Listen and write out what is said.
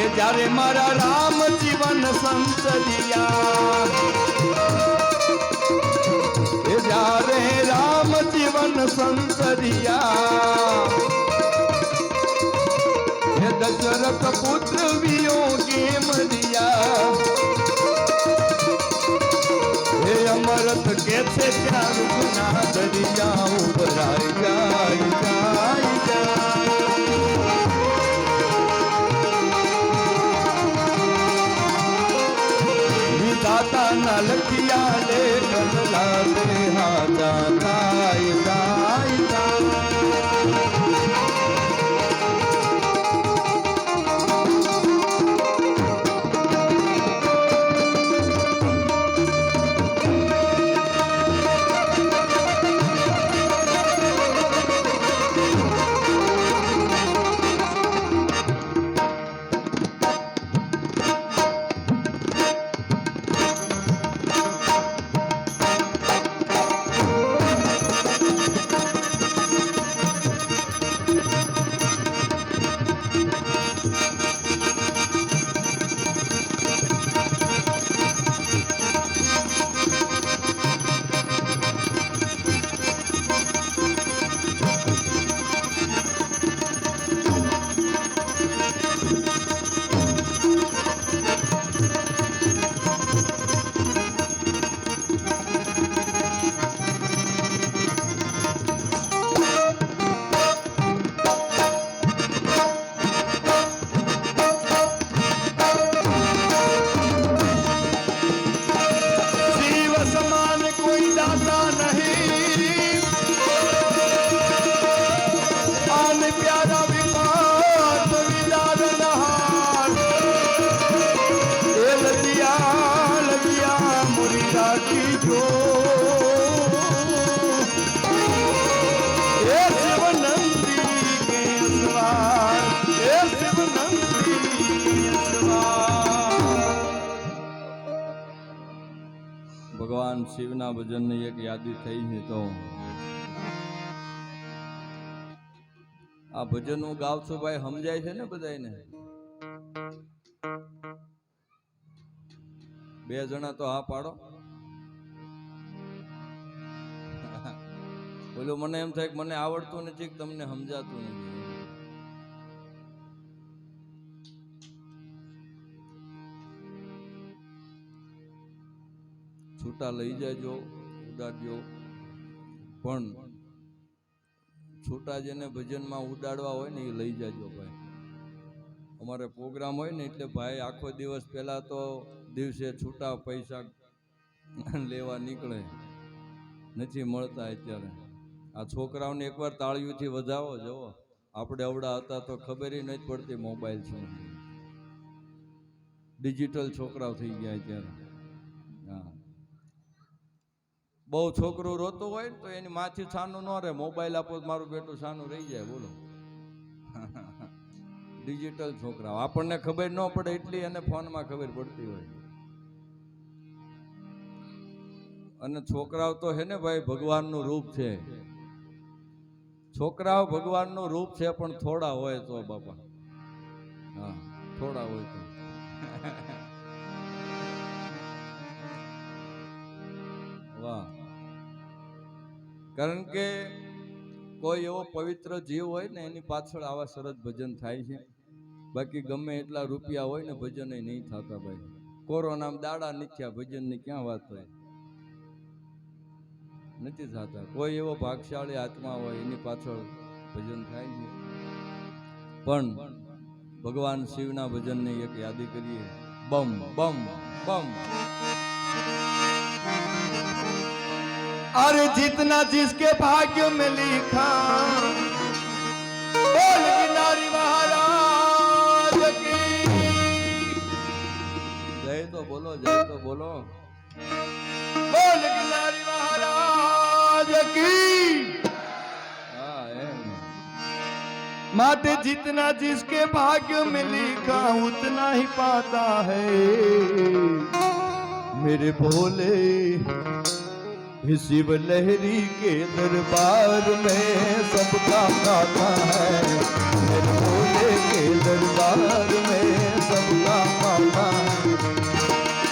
के जारे मारा राम जीवन संसरिया जारे राम जीवन संसरिया दशरथ पुत्र योगी मरिया अमरथ कैसे प्यार લખિયા લે કનલા તે હાજા ભગવાન શિવના ભજનની એક યાદી થઈ છે તો. આ ભજન હું ગાવ છું ભાઈ, સમજાય છે ને બધાને બે જણા તો હા પાડો. બોલો મને એમ થાય કે મને આવડતું નથી કે તમને સમજાતું નથી. છૂટા લઈ જાજો, ઉડાડજો. પણ છૂટા જેને ભજનમાં ઉડાડવા હોય ને એ લઈ જાજો ભાઈ. અમારે પ્રોગ્રામ હોય ને એટલે ભાઈ આખો દિવસ પહેલાં તો દિવસે છૂટા પૈસા લેવા નીકળે. નથી મળતા અત્યારે. આ છોકરાઓને એકવાર તાળીઓથી વધાવો જવો આપણે અવડા હતા તો ખબર નથી પડતી મોબાઈલ છે. ડિજિટલ છોકરાઓ થઈ ગયા અત્યારે. બહુ છોકરું રોતું હોય ને તો એની માથી છાનું ન રહે. મોબાઈલ આપો મારું બેટું છાનું રહી જાય, બોલો. ડિજિટલ છોકરાઓ. આપણને ખબર ન પડે એટલી એને ફોનમાં ખબર પડતી હોય. અને છોકરાઓ તો હે ને ભાઈ ભગવાનનું રૂપ છે. છોકરાઓ ભગવાનનું રૂપ છે પણ થોડા હોય તો બાપા. હા, થોડા હોય તો. કારણ કે કોઈ એવો પવિત્ર જીવ હોય ને, એની પાછળ આવા સરસ ભજન થાય છે. બાકી ગમે એટલા રૂપિયા હોય ને, ભજન નહીં થતા ભાઈ. કોરોનામાં દાડા નીખ્યા ભજનની ક્યાં વાત હોય? નથી થતા. કોઈ એવો ભાગશાળી આત્મા હોય, એની પાછળ ભજન થાય છે. પણ ભગવાન શિવના ભજનની એક યાદી કરીએ. બમ બમ બમ. अरे जितना जिसके भाग्य में लिखा। बोल गिरनारी महाराज की। जय तो बोलो जय तो बोलो। बोल गिरनारी महाराज की। हाँ माते जितना जिसके भाग्य में लिखा उतना ही पाता है। मेरे भोले शिव लहरी के दरबार में सबका खाता है मेरे भोले के दरबार में